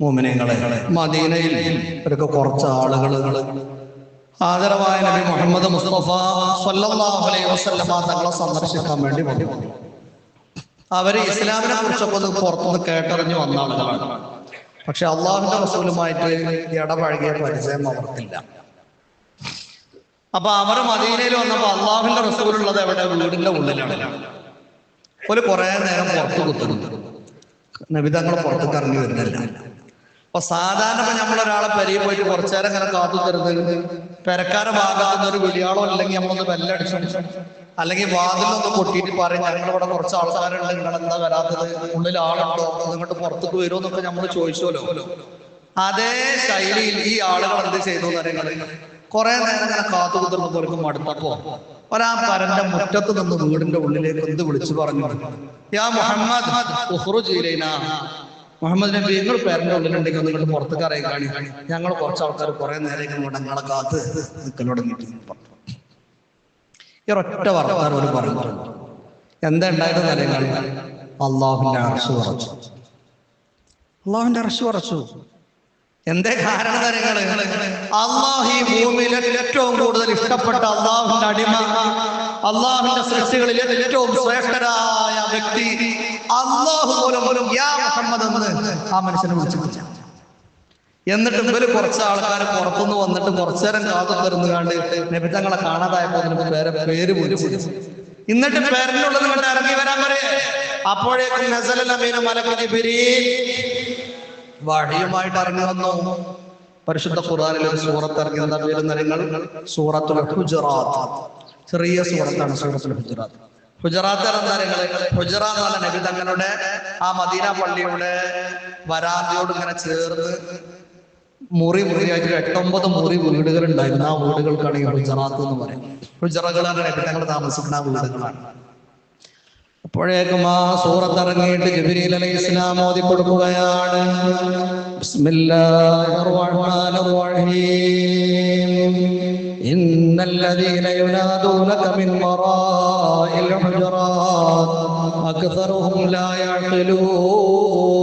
മോമിനങ്ങളെ മദീനയിൽ ഇവരൊക്കെ കുറച്ച് ആളുകൾ ആദരവായ നബി മുഹമ്മദ് മുസ്തഫ സല്ലല്ലാഹു അലൈഹി വസല്ലമ തങ്ങളെ സന്ദർശിക്കാൻ വേണ്ടി വന്നു. അവർ ഇസ്ലാമിനെ കുറിച്ചൊക്കെ ഒന്ന് പുറത്തുനിന്ന് കേട്ടറിഞ്ഞു വന്ന ആളുകളാണ്. പക്ഷെ അള്ളാഹുന്റെ റസൂലുമായിട്ട് ഇടപഴകിയ പരിചയം അവർക്കില്ല. അപ്പൊ അവർ മദീനയിൽ വന്നപ്പോ അള്ളാഹുന്റെ റസൂലുള്ളത് എവിടെ? വീടിന്റെ ഉള്ളിലാണ്. ഒരു കുറെ നേരം പുറത്ത് കുത്തുന്നു നബിതങ്ങൾ പുറത്തേക്ക് ഇറങ്ങി വരുന്നില്ല. അപ്പൊ സാധാരണ ഇപ്പൊ നമ്മളൊരാളെ പെരയിൽ പോയിട്ട് കുറച്ചു നേരം ഇങ്ങനെ കാത്തു തരുന്നത് പെരക്കാരെ ഭാഗത്തുനിന്ന് ഒരു വിളിയാളോ അല്ലെങ്കിൽ നമ്മളൊന്ന് ബെല്ലടിച്ചു അല്ലെങ്കിൽ വാതിലൊന്ന് പൊട്ടിയിട്ട് പറയും ഞങ്ങളിവിടെ കുറച്ച് ആൾക്കാരുണ്ട് നിങ്ങൾ എന്താ വരാത്തത്? ഉള്ളിൽ ആളുണ്ടോ? നിങ്ങോട്ട് പുറത്തേക്ക് വരുമോ എന്നൊക്കെ നമ്മൾ ചോദിച്ചോലോ? അതേ ശൈലിയിൽ ഈ ആളുകൾ എന്ത് ചെയ്തു എന്ന് പറയുന്നത് കുറെ നേരം ഇങ്ങനെ കാത്തു കുത്തിർന്നവർക്ക് മടുത്തപ്പോ ഒരാ പരന്റെ മുറ്റത്ത് നിന്ന് വീടിന്റെ ഉള്ളിലേക്ക് എന്ത് വിളിച്ചു പറഞ്ഞു? യാ മുഹമ്മദ്. മുഹമ്മദ് നബി നിങ്ങൾ പേരന്റെ ഉള്ളിലുണ്ടെങ്കിൽ നിങ്ങൾ പുറത്തേക്ക് അറിയാൻ കാണി. ഞങ്ങൾ കുറച്ച് ആൾക്കാർ കുറെ നേരം ഇങ്ങോട്ട് ഞങ്ങളെ കാത്ത് നിൽക്കലോടങ്ങിട്ട് ഈ ഒറ്റ വർത്താനം ഒരു പറഞ്ഞു. എന്താ ഉണ്ടായത് നിലങ്ങൾ അള്ളാഹുവിന്റെ അറശ് കുറച്ചു അള്ളാഹുവിന്റെ അറശ് കുറച്ചു എന്തേ കാരണം കാര്യങ്ങൾ അള്ളാഹ് ഈ ഭൂമിയിൽ ഏറ്റവും കൂടുതൽ ഇഷ്ടപ്പെട്ട അള്ളാഹുന്റെ അടിമ അള്ളാഹുന്റെ സൃഷ്ടികളിൽ ഏറ്റവും ശ്രേഷ്ഠരായ വ്യക്തി അള്ളാഹു പോലും പോലും യാ മുഹമ്മദ് എന്ന് ആ മനുഷ്യനെ വിളിച്ചു എന്നിട്ട് ഇവർ കുറച്ച് ആൾക്കാർ പുറത്തുനിന്ന് വന്നിട്ട് കുറച്ചു നേരം കാത്തു തരുന്നു കണ്ട് നബിതങ്ങളെ കാണാതായപ്പോ നിനക്ക് പേരെ പേര് പോലും എന്നിട്ട് പേരിനുള്ളത് കണ്ട് ഇറങ്ങി വരാൻ പറയേ അപ്പോഴേക്കും നസലൽ അമീനു മലക്കു ജിബ്രീൽ വഴിയുമായിട്ട് ഇറങ്ങി വന്നു. പരിശുദ്ധ ഖുർആനിൽ ഒരു സൂറത്ത് ഇറങ്ങി വന്ന പേര് നിങ്ങൾ സൂറത്തുൽ ഹുജറാത്ത്. ചെറിയ സൂറത്താണ് സൂറത്തുൽ ഹുജറാത്ത്. ഹുജറാത്ത് എന്താ നിങ്ങൾ ഹുജറ എന്ന് നബി തങ്ങളുടെ ആ മദീന പള്ളിയുടെ വരാന്തയോട് ഇങ്ങനെ ചേർന്ന് മുറി മുറിയായിട്ട് എട്ടൊമ്പത് മുറി വീടുകൾ ഉണ്ടായിരുന്നു ആ വീടുകൾക്കാണ് ഈ ഹുജറാത്ത് എന്ന് പറയുന്നത്. ഹുജറകളാണ് നബി തങ്ങൾ താമസിക്കുന്ന വീടുകളാണ്. അപ്പോഴേക്കും ആ സൂറത്ത് ഇറങ്ങിയിട്ട് ജബിരിൽ അലൈഹി ഇസ്ലാം ഓതി കൊടുക്കുകയാണ് ബിസ്മില്ലാഹിർ റഹ്മാനിർ റഹീം ഇന്നല്ലദീന യുനാദൂനക മിൻ വറാഇൽ ഹുജറാത്ത് അക്സറുഹും ലാ യഅഖിലൂൻ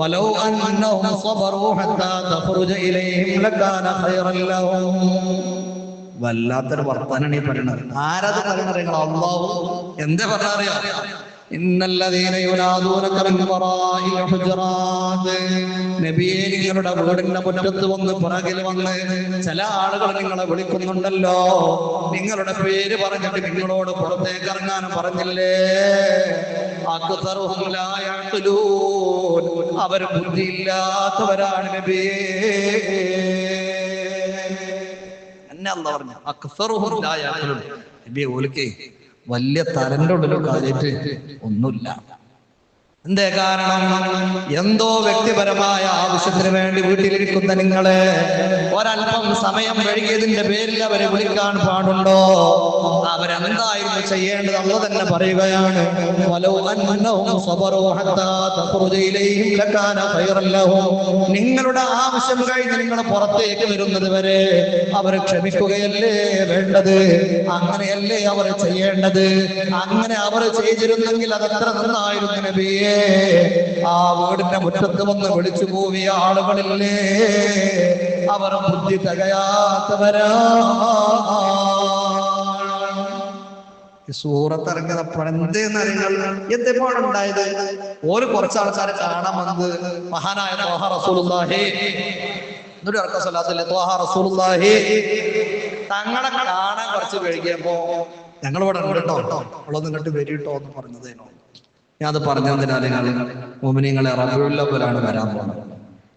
ولو أنهم صبروا حتى تخرج إليهم لكان خيرا لهم വല്ലാത്തൊരു വർത്താനാണ് ഈ പറയുന്നത്. ആരത് പറയണത് അള്ളാഹു. എന്താ പറയാറിയാ നിങ്ങളുടെ വീടിന്റെ മുറ്റത്ത് വന്ന് പുറകിൽ വന്ന് ചില ആളുകൾ നിങ്ങളെ വിളിക്കുന്നുണ്ടല്ലോ. നിങ്ങളുടെ പേര് പറഞ്ഞിട്ട് നിങ്ങളോട് പുറത്തേക്ക് ഇറങ്ങാൻ പറഞ്ഞില്ലേ? അവർ ബുദ്ധിയില്ലാത്തവരാണ് നബിയേ. എന്നെ അല്ല പറഞ്ഞു അക്സറുഹും ലാ യഅഖിലൂൻ. നബിയെ ഓൽക്കേ വലിയ തലന്റെ ഉള്ളിലോ കാര്യമായിട്ട് ഒന്നുമില്ല എന്തേ കാരണം? എന്തോ വ്യക്തിപരമായ ആവശ്യത്തിന് വേണ്ടി വീട്ടിലിരിക്കുന്ന നിങ്ങളെ ഒരല്പം സമയം വൈകിയതിന്റെ പേരിൽ അവരെ വിളിക്കാൻ പാടുണ്ടോ? അവരെന്തായിരുന്നു ചെയ്യേണ്ടത് അള്ള തന്നെ പറയുകയാണ്. നിങ്ങളുടെ ആവശ്യം കഴിഞ്ഞ് നിങ്ങൾ പുറത്തേക്ക് വരുന്നത് വരെ അവർ ക്ഷമിക്കുകയല്ലേ വേണ്ടത്? അങ്ങനെയല്ലേ അവർ ചെയ്യേണ്ടത്? അങ്ങനെ അവർ ചെയ്തിരുന്നെങ്കിൽ അതത്ര നന്നായിരുന്നു നബിയേ. ആ വീടിന്റെ മുറ്റത്ത് വന്ന് വിളിച്ചു പോവിയ ആളുകളില്ലേ? അവർ ബുദ്ധി തികയാത്തവരാ സൂറത്ത് ഓര് കുറച്ച് ആൾക്കാരെ കാണാൻ വന്നത് മഹാനായ റസൂലുള്ളാഹി. റസൂലുള്ളാഹി. തങ്ങളെ കാണാൻ കുറച്ച് വൈകിയപ്പോ ഞങ്ങൾ ഉണ്ട് കേട്ടോ. അവളൊന്നും ഇങ്ങോട്ട് വരിട്ടോ എന്ന് പറഞ്ഞതേനോ. ഞാൻ അത് പറഞ്ഞതിനാ നിങ്ങൾ? മോമിനിങ്ങളെ പോലാണ് വരാൻ പോകുന്നത്.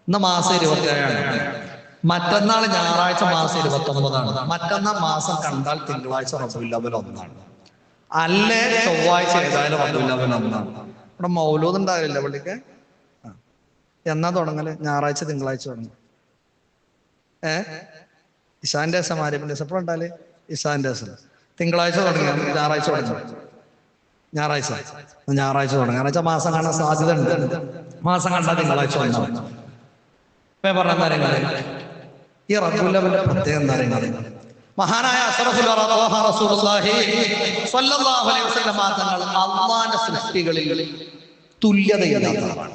ഇന്ന് മാസം ഇരുപത്തി ഏഴാണ് മറ്റന്നാൾ ഞായറാഴ്ച മാസം ഇരുപത്തി ഒമ്പതാണ് മറ്റന്നാൾ മാസം കണ്ടാൽ തിങ്കളാഴ്ച റബിയുള്ളവർ ഒന്നാണ്. അല്ലേ ചൊവ്വാഴ്ച ഏതായാലും റബിയുള്ളവർ ഒന്നാണ്. ഇവിടെ മൗലൂദ് ഉണ്ടാവില്ല പള്ളിക്ക്. എന്നാ തുടങ്ങൽ? ഞായറാഴ്ച തിങ്കളാഴ്ച തുടങ്ങും. ഏ? ഇഷാന്റെ ആര്യപ്പിന്റെ ദിവസം എപ്പോഴും ഇഷാന്റെ ദിവസം. തിങ്കളാഴ്ച തുടങ്ങി ഞായറാഴ്ച തുടങ്ങി. ഞായറാഴ്ച. ഞായറാഴ്ച തുടങ്ങി. ഞായറാഴ്ച മാസം കാണാൻ സാധ്യത ഉണ്ട് മാസം കണ്ടാൽ തിങ്കളാഴ്ച ഉണ്ടാവും ഇപ്പൊ പറഞ്ഞ കാര്യങ്ങൾ. ഈ റബ്ബുല്ലവന്റെ പ്രത്യേകം കാര്യങ്ങൾ? മഹാനായ തങ്ങൾ അള്ളാന്റെ സൃഷ്ടികളിൽ തുല്യതയില്ലാത്തതാണ്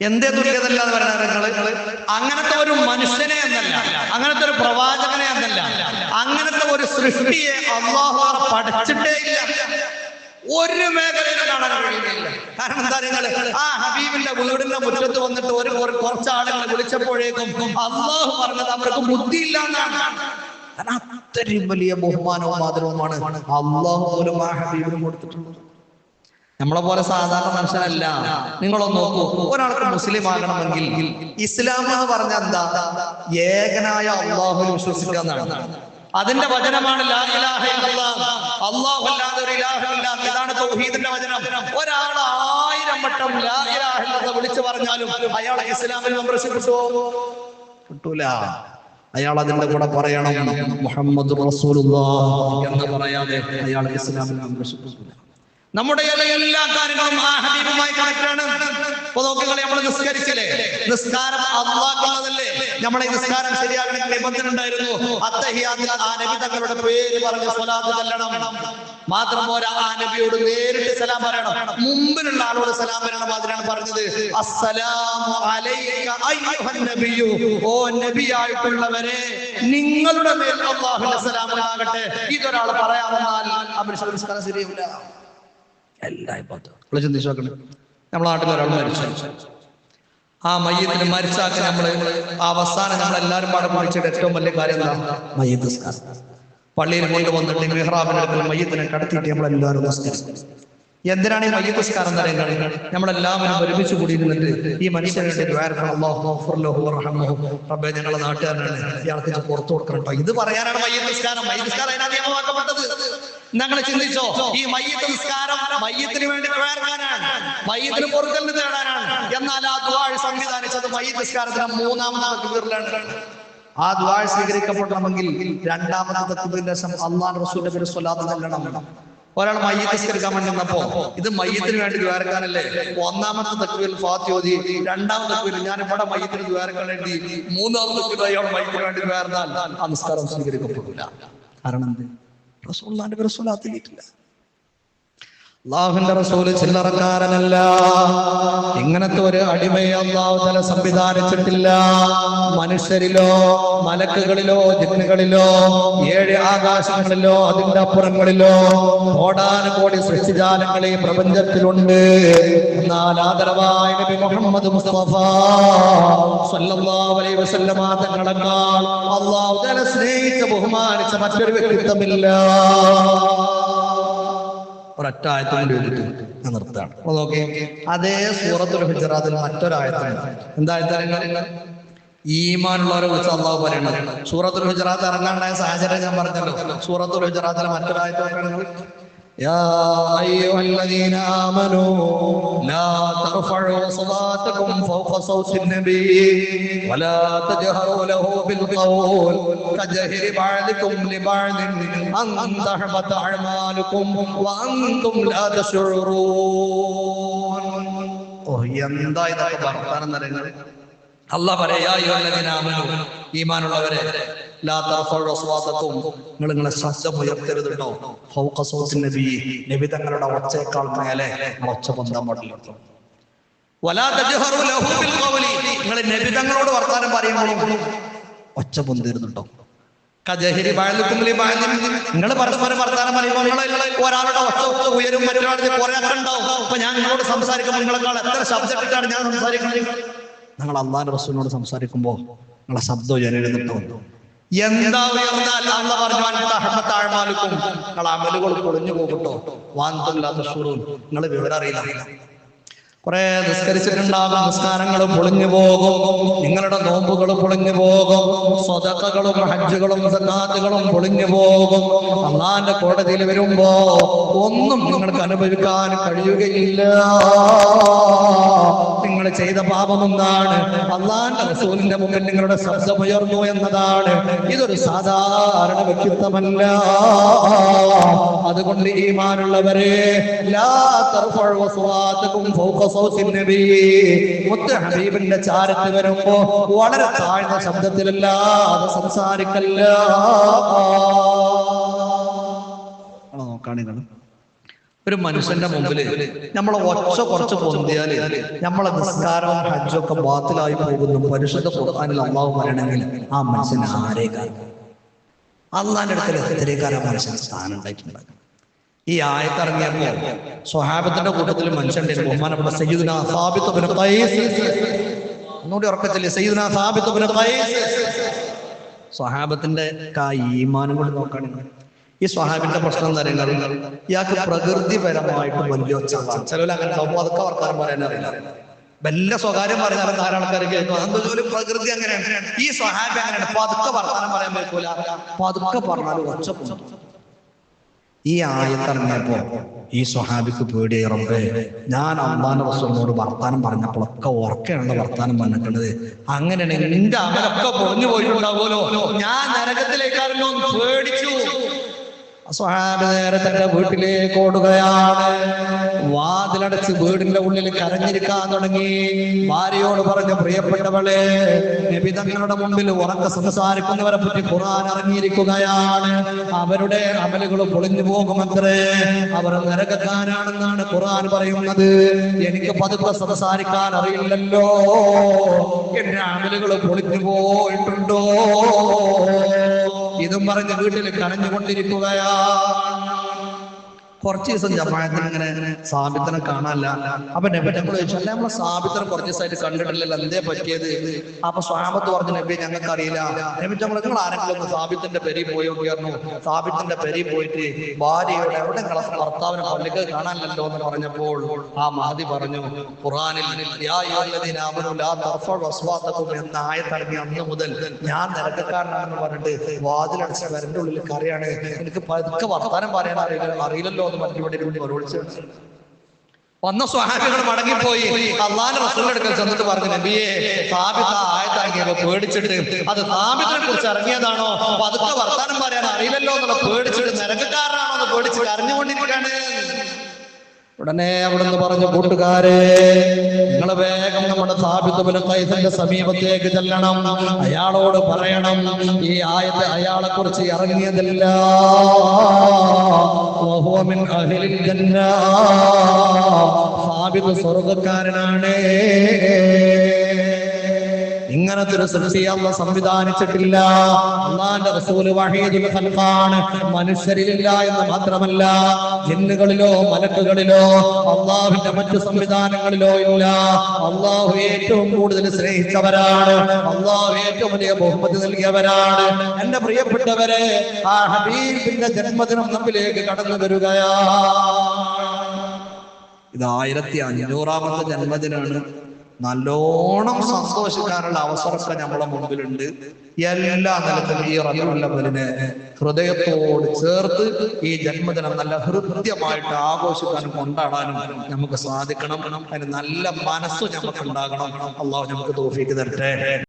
എന്തേ തുല്യത എന്ന് പറയുന്നത് അങ്ങനത്തെ ഒരു മനുഷ്യനെ എന്നല്ല അങ്ങനത്തെ ഒരു പ്രവാചകനെ എന്നല്ല അങ്ങനത്തെ ഒരു സൃഷ്ടിയെ അള്ളാഹു പഠിച്ചിട്ടേ ഇല്ല. ഒരു മേഖലയിലും കാണാൻ കഴിയുന്നില്ല. കാരണം എന്താ നിങ്ങൾ ആ ഹബീബിന്റെ വീടിന്റെ മുറ്റത്ത് വന്നിട്ട് ഒരു കുറച്ച് ആളുകൾ വിളിച്ചപ്പോഴേക്കും അള്ളാഹു പറഞ്ഞത് അവർക്ക് ബുദ്ധിയില്ല എന്നാണ്. അത്രയും വലിയ ബഹുമാനവും ആദരവുമാണ് അള്ളാഹു പോലും ആ ഹബീബിന് കൊടുത്തിട്ടുള്ളത്. നമ്മളെ പോലെ സാധാരണ മനുഷ്യനല്ല. നിങ്ങളൊന്ന് നോക്കൂ. ഒരാൾക്ക് മുസ്ലിം ആകണമെങ്കിൽ ഇസ്ലാം എന്ന് പറഞ്ഞ എന്താ? ഏകനായ അള്ളാഹു വിശ്വസിക്കുക എന്നാണ്. അതിന്റെ വചനമാണ് ഒരു ഇലാഹുമില്ല ഇതാണ് തൗഹീദിന്റെ വചനം. ഒരാൾ ആയിരം വട്ടം ലാ വിളിച്ചു പറഞ്ഞാലും അയാൾ ഇസ്ലാമിൽ മെമ്പർഷിപ്പ് കിട്ടുമോ കിട്ടൂല. അയാൾ അതിന്റെ കൂടെ പറയണം. മുഹമ്മദ് റസൂലുള്ള എന്ന് പറയാതെ അയാൾ ഇസ്ലാമിൽ മെമ്പർഷിപ്പ് കിട്ടൂല. നമ്മുടെ എല്ലാ കാര്യങ്ങളും ആ ഹബീബുമായി കണക്റ്റാണ് അപ്പൊ നോക്കിക്കളി നമ്മൾ നിസ്കരിച്ചില്ലേ? നിസ്കാരം അള്ളാഹുള്ളതല്ലേ? നമ്മളെ നിസ്കാരം ശരിയാകണമെങ്കിൽ നിബന്ധന ഉണ്ടായിരുന്നു. അത്തഹിയാദിൽ ആ നബി തങ്ങളുടെ പേര് പറഞ്ഞ് സ്വലാത്ത് തല്ലണം മാത്രം പോരാ ആ നബിയോട് നേരിട്ട് സലാം പറയണം. മുമ്പിലുള്ള ആളോട് സലാം പറയണം അതിനാണ് പറഞ്ഞത്. അസ്സലാമു അലൈക അയ്യുഹൻ നബിയു. ഓ നബിയായിട്ടുള്ളവരെ നിങ്ങളുടെ മേൽ അള്ളാഹുവിന്റെ സലാം ഉണ്ടാകട്ടെ ഇതൊരാൾ പറയാമെന്നാൽ അവന് സംസ്കാരം ശരിയാവില്ല. എല്ലാ ഇപ്പം ചിന്തിച്ചു നോക്കണേ. നമ്മളെ നാട്ടിൽ ഒരാൾ മരിച്ചു. ആ മയ്യത്തിന് മരിച്ചാക്കി നമ്മൾ ആ അവസാനം നമ്മൾ എല്ലാവരും പാടെ വിളിച്ചിട്ട് ഏറ്റവും വലിയ കാര്യം എന്താ? മയ്യത്ത് പള്ളിയിൽ കൊണ്ടുവന്നിട്ട് മെഹ്റാബിന്റെ അടുക്കൽ മയ്യത്തിനെ കടത്തിയിട്ട് നമ്മൾ എല്ലാവരും നിസ്കരിക്കും എന്തിനാണ് ഈ മയ്യത്ത് നിസ്കാരം പറയുന്നത് നമ്മളെല്ലാവരും ഒരുമിച്ച് കൂടി ഇരുന്നിട്ട് ഈ മനുഷ്യരുടെ. റബ്ബേ ഞങ്ങളെ നാട്ടുകാരനാണ്. ഇയാൾക്ക് പുറത്തു കൊടുക്കണം ഇത് പറയാനാണ് മയ്യത്ത് നിസ്കാരം മയ്യത്ത് നിസ്കാരം അതിനാ നിയമമാക്കപ്പെട്ടത്. ഞങ്ങൾ ചിന്തിച്ചോ ഈ മയ്യത്ത് നിസ്കാരം മയ്യത്തിന് വേണ്ടി ദ്വാരക്കാനാണ് മയ്യത്തിന് പൊറുക്കലിന് തേടാനാണ്. എന്നാൽ ആ ദ്വാഴ് സംവിധാനിച്ചത് മയ്യത്ത് നിസ്കാരത്തിന് മൂന്നാമത്തെ ആ ദ്വാഴ് സ്വീകരിക്കപ്പെടണമെങ്കിൽ രണ്ടാമത്തെ തത്വത്തിന്റെ അള്ളാൻ റസൂലിന്റെ സ്വലാത്ത് ചെല്ലണം ഒരാൾ മയ്യത്ത് നിസ്കരിക്കാൻ വേണ്ടി വന്നപ്പോ ഇത് മയ്യത്തിന് വേണ്ടി ദ്വാരക്കാനല്ലേ? ഒന്നാമത്തെ തക്ബീറിൽ ഫാത്തി ഓതി രണ്ടാമത്തെ തക്ബീറിൽ ഞാൻ ഇവിടെ മയ്യത്തിന് ദ്വാരക്കാൻ വേണ്ടി മൂന്നാമത്തെ തക്ബീറിൽ അയാൾ മയ്യത്തിന് വേണ്ടി ദ്വാരന്നാൽ ആ നിസ്കാരം സ്വീകരിക്കപ്പെടില്ല. കാരണം എന്ത്? റസൂള്ളാന്റെ പേര് സ്വലാത്തിയിട്ടില്ല അള്ളാഹുന്റെ റസൂൽ ചില്ലറക്കാരനല്ല. ഇങ്ങനത്തെ ഒരു അടിമയെ അള്ളാഹു തല സംവിധാനിച്ചിട്ടില്ല. മനുഷ്യരിലോ മലക്കുകളിലോ ജിന്നുകളിലോ ഏഴ് ആകാശങ്ങളിലോ അതിന്റെ അപ്പുറങ്ങളിലോ കോടാനുകോടി സൃഷ്ടിജാലങ്ങൾ ഈ പ്രപഞ്ചത്തിലുണ്ട്. എന്നാൽ ആദരവായ നബി മുഹമ്മദ് മുസ്തഫ സല്ലല്ലാഹു അലൈഹി വസല്ലമ തങ്ങളെക്കാൾ അള്ളാഹു തല സ്നേഹിച്ച ബഹുമാനിച്ച മറ്റൊരു വ്യക്തിത്വമില്ല. ഒരൊറ്റ ആയത്തും കൂടി എഴുതിട്ട് ഞാൻ നിർത്താണ് അപ്പൊ അതേ സൂറത്തുൽ ഹിജറാത്തിൽ മറ്റൊരായത്താണ് എന്തായത്തരങ്ങൾ ഈമാനുള്ളവരെ കുറിച്ച് അള്ളാഹു പറയുന്നത്. സൂറത്തുൽ ഹുജറാത്ത് ഇറങ്ങാണ്ടായ സാഹചര്യം ഞാൻ പറഞ്ഞല്ലോ. സൂറത്തുൽ ഹുജറാത്തിലെ മറ്റൊരായത്ത് പറയുന്നത് يا أيها الذين آمنوا لا ترفعوا صلاتكم فوق صوت النبي ولا تجهروا له بالقول كجهر بعضكم لبعض أن تحبط أعمالكم وأنتم لا تشعرون ഓ എന്താ ഇതൊക്കെ വർത്താനം പറയുന്നത് അള്ളാഹ് പറയാ ഈമാനുള്ളവരെ ലാ തർഫഉ അസ്വാതക്കും നിങ്ങൾ നിങ്ങളെ ശബ്ദം ഉയർത്തരുത് കേട്ടോ ഫൗഖ സൗത്തിൻ നബി നബി തങ്ങളുടെ ഒച്ചയേക്കാൾ മേലെ ഒച്ച ബന്ധം പാടില്ല നിങ്ങൾ നബി തങ്ങളോട് വർത്താനം പറയുമ്പോൾ ഒച്ച പൊന്തരുത് കജഹരി കജഹിരി ബാഴലുക്കും നിങ്ങൾ പരസ്പരം വർത്താനം പറയുമ്പോൾ ഒരാളുടെ ഒച്ച ഉയരും മറ്റൊരാളുടെ കുറെ ഒക്കെ ഉണ്ടാവും അപ്പൊ ഞാൻ നിങ്ങളോട് സംസാരിക്കുമ്പോൾ നിങ്ങളെക്കാൾ എത്ര ശബ്ദത്തിട്ടാണ് ഞാൻ സംസാരിക്കുന്നത്? നിങ്ങൾ അള്ളാന്റെ റസൂലിനോട് സംസാരിക്കുമ്പോൾ നിങ്ങളെ ശബ്ദം ഉയരുന്നിട്ടോ എന്താ ഉയർന്നാൽ അള്ള പറഞ്ഞു താഴ്മാലുക്കും അഅ്മാലുക്കും." നിങ്ങൾ അമലുകൾ പൊളിഞ്ഞു പോകട്ടോ വാന്തല്ലാത്ത ഷുറൂൻ നിങ്ങൾ വിവരം അറിയില്ല. കുറെ നിസ്കരിച്ചിട്ടുണ്ടാകും നിസ്കാരങ്ങളും പൊളിഞ്ഞു പോകും. നിങ്ങളുടെ നോമ്പുകൾ പൊളിഞ്ഞു പോകും. സ്വതക്കകളും ഹജ്ജുകളും സക്കാത്തുകളും പൊളിഞ്ഞു പോകും. അള്ളാന്റെ കോടതിയിൽ വരുമ്പോ ഒന്നും നിങ്ങൾക്ക് അനുഭവിക്കാൻ കഴിയുകയില്ല. നിങ്ങൾ ചെയ്ത പാപം എന്താണ്? അള്ളാന്റെ റസൂലിന്റെ മുമ്പിൽ നിങ്ങളുടെ ശബ്ദമുയർന്നു എന്നതാണ്. ഇതൊരു സാധാരണ വ്യക്തിത്വമല്ല. അതുകൊണ്ട് ഈമാനുള്ളവരെ ലാ ഹബീബിന്റെ ചാരത്ത് വരുമ്പോ വളരെ താഴ്ന്ന ശബ്ദത്തിലല്ലാതെ സംസാരിക്കല്ല. നോക്കാണ് നിങ്ങൾ. ഒരു മനുഷ്യന്റെ മുമ്പിൽ നമ്മളെ ഒച്ച കുറച്ച് പൊന്തിയാൽ നമ്മളെ നിസ്കാരവും ഹജ്ജൊക്കെ ബാത്തിലായി പോകുന്നു പരിശുദ്ധ ഖുർആനിൽ അള്ളാഹു പറയണമെങ്കിൽ ആ മനുഷ്യൻ ആരേക്കാരം അള്ളാന്റെ അടുക്കൽ എത്രയേക്കാരം ആ മനുഷ്യന് സ്ഥാനം ഉണ്ടായിട്ടുണ്ടാകും ഈ ആയത്തിറങ്ങിയപ്പോ സ്വഹാബത്തിന്റെ കൂട്ടത്തിൽ മനുഷ്യന്റെ ബഹുമാനപ്പെട്ട സയ്യിദ്ന സാബിത്ത് ഖൈസ്. ഒന്നുകൂടി ഉറക്കത്തില്ലേ സയ്യിദ്ന സാബിത്ത് ഖൈസ്. സ്വഹാബത്തിന്റെ കായിമാനം കൊണ്ട് നോക്കണം. ഈ സ്വഹാബിന്റെ പ്രശ്നം എന്താ അറിയുന്നത് ഇയാൾക്ക് പ്രകൃതിപരമായിട്ട് വലിയ ഒച്ചാണ് ചിലവർ അങ്ങനെ അതൊക്കെ വർത്താനം പറയാൻ അറിയില്ല. വല്ല സ്വകാര്യം പറഞ്ഞാലും ധാരാളം ആൾക്കാർ പ്രകൃതി അങ്ങനെയാണ്. ഈ സ്വഹാബി അങ്ങനെയാണ്. പതുക്കെ വർത്താനം പറയാൻ പറ്റൂല പതുക്കെ പറഞ്ഞാൽ ഒച്ച ഈ ആയത്തിറങ്ങിയപ്പോ ഈ സ്വഹാബിക്ക് പേടിയായി റബ്ബേ ഞാൻ അള്ളാന്റെ റസൂലിനോട് വർത്താനം പറഞ്ഞപ്പോഴൊക്കെ ഓർക്കയാണ് വർത്താനം പറഞ്ഞിട്ടുള്ളത്. അങ്ങനെയാണെങ്കിൽ നിന്റെ അമലൊക്കെ പൊളിഞ്ഞു പോയിട്ടുണ്ടാവുമല്ലോ. ഞാൻ നരകത്തിലേക്കാണല്ലോ എന്ന് പേടിച്ചു. സ്വഹാബ് നേരെ തന്റെ വീട്ടിലേക്ക് ഓടുകയാണ്. വാതിലടച്ച് വീടിന്റെ ഉള്ളിൽ കരഞ്ഞിരിക്കാൻ തുടങ്ങി. ഭാര്യയോട് പറഞ്ഞ പ്രിയപ്പെട്ടവളെ നിബിതങ്ങളുടെ മുമ്പിൽ ഉറക്ക സംസാരിക്കുന്നവരെ പറ്റി ഖുറാൻ ഇറങ്ങിയിരിക്കുകയാണ് അവരുടെ അമലുകൾ പൊളിഞ്ഞു പോകുമത്രേ. അവർ നരകക്കാരാണെന്നാണ് ഖുറാൻ പറയുന്നത്. എനിക്ക് പതുക്കെ സംസാരിക്കാൻ അറിയില്ലല്ലോ. എന്റെ അമലുകൾ പൊളിഞ്ഞു പോയിട്ടുണ്ടോ? ഇതും പറഞ്ഞ് വീട്ടിൽ കരഞ്ഞുകൊണ്ടിരിക്കുകയാ കുറച്ച് ദിവസം ജമാഅത്തിന് ഇങ്ങനെ സാബിത്തിനെ കാണാനല്ല. അപ്പൊ നബി നമ്മൾ ചോദിച്ചു അല്ല നമ്മളെ സാബിത്തിനെ കുറച്ച് ദിവസമായിട്ട് കണ്ടിട്ടില്ലല്ലോ എന്തേ പറ്റിയത്? അപ്പൊ സ്വാമത്ത് പറഞ്ഞു നബി ഞങ്ങൾക്ക് അറിയില്ല നബി നമ്മൾ നിങ്ങൾ ആരെങ്കിലും സാബിത്തിന്റെ പെരി പോയി നോക്കിയായിരുന്നു സാബിത്തിന്റെ പെരി പോയിട്ട് ഭാര്യയോട് എവിടെ നിങ്ങളെ ഭർത്താവിനെ പള്ളിക്ക് കാണാനല്ലോ എന്ന് പറഞ്ഞപ്പോൾ ആ മഹതി പറഞ്ഞു ഖുറാനിൽ എന്ന ആയത്തിറങ്ങി അന്ന് മുതൽ ഞാൻ നിരക്കക്കാരനാണെന്ന് പറഞ്ഞിട്ട് വാതിലടച്ച വരന്റെ ഉള്ളിൽ കറിയാണ് എനിക്ക് വർത്താനം പറയാൻ അറിയില്ല അറിയില്ലല്ലോ എന്ന് ഒളിച്ചു വന്ന സ്വഹാബികൾ മടങ്ങിപ്പോയി. അള്ളാന്റെ റസൂലെടുക്കൽ ചെന്നിട്ട് പറഞ്ഞു നബിയെ സാബിത ആയത്തിറങ്ങിയപ്പോ പേടിച്ചിട്ട് അത് സാബിത്തിനെ കുറിച്ച് ഇറങ്ങിയതാണോ? അപ്പൊ അതൊക്കെ വർത്താനം പറയാൻ അറിയില്ലല്ലോ എന്നുള്ള പേടിച്ചിട്ട് നിരക്കുകാരനാണോ എന്ന് പേടിച്ചിട്ട് കരഞ്ഞുകൊണ്ടിരിക്കുകയാണ്. ഉടനെ അവിടുന്ന് പറഞ്ഞു കൂട്ടുകാരെ നിങ്ങൾ വേഗം നമ്മുടെ സാബിത്തുബിന് കൈസന്റെ സമീപത്തേക്ക് ചെല്ലണം. അയാളോട് പറയണം ഈ ആയത്ത് അയാളെ കുറിച്ച് ഇറങ്ങിയതല്ല സ്വർഗക്കാരനാണ് ഇങ്ങനത്തെ ഒരു സൃഷ്ടി അല്ല സംവിധാനിച്ചിട്ടില്ല. അള്ളാന്റെ റസൂൽ വഹീദുൽ ഖൽഖാണ്. മനുഷ്യരിലില്ല എന്ന് മാത്രമല്ല ജിന്നുകളിലോ മലക്കുകളിലോ അള്ളാഹുവിന്റെ മറ്റു സംവിധാനങ്ങളിലോ ഇല്ല. അള്ളാഹു ഏറ്റവും കൂടുതൽ സ്നേഹിച്ചവരാണ്. അള്ളാഹു ഏറ്റവും വലിയ ബഹുമതി നൽകിയവരാണ്. എന്റെ പ്രിയപ്പെട്ടവരെ ആ ഹബീബിന്റെ ജന്മദിനം നമ്മിലേക്ക് കടന്നു വരികയാ ഇത് ആയിരത്തി അഞ്ഞൂറാമത്തെ ജന്മദിനാണ്. നല്ലോണം സന്തോഷിക്കാനുള്ള അവസരമൊക്കെ നമ്മളെ മുമ്പിലുണ്ട്. എല്ലാ നിലത്തിലും ഈ റബിയുള്ളവരിനെ ഹൃദയത്തോട് ചേർത്ത് ഈ ജന്മദിനം നല്ല ഹൃദ്യമായിട്ട് ആഘോഷിക്കാനും കൊണ്ടാടാനും നമുക്ക് സാധിക്കണം. അതിന് നല്ല മനസ്സ് നമുക്ക് ഉണ്ടാകണം അള്ളാഹു നമുക്ക് തോഫിക്ക് തരട്ടെ.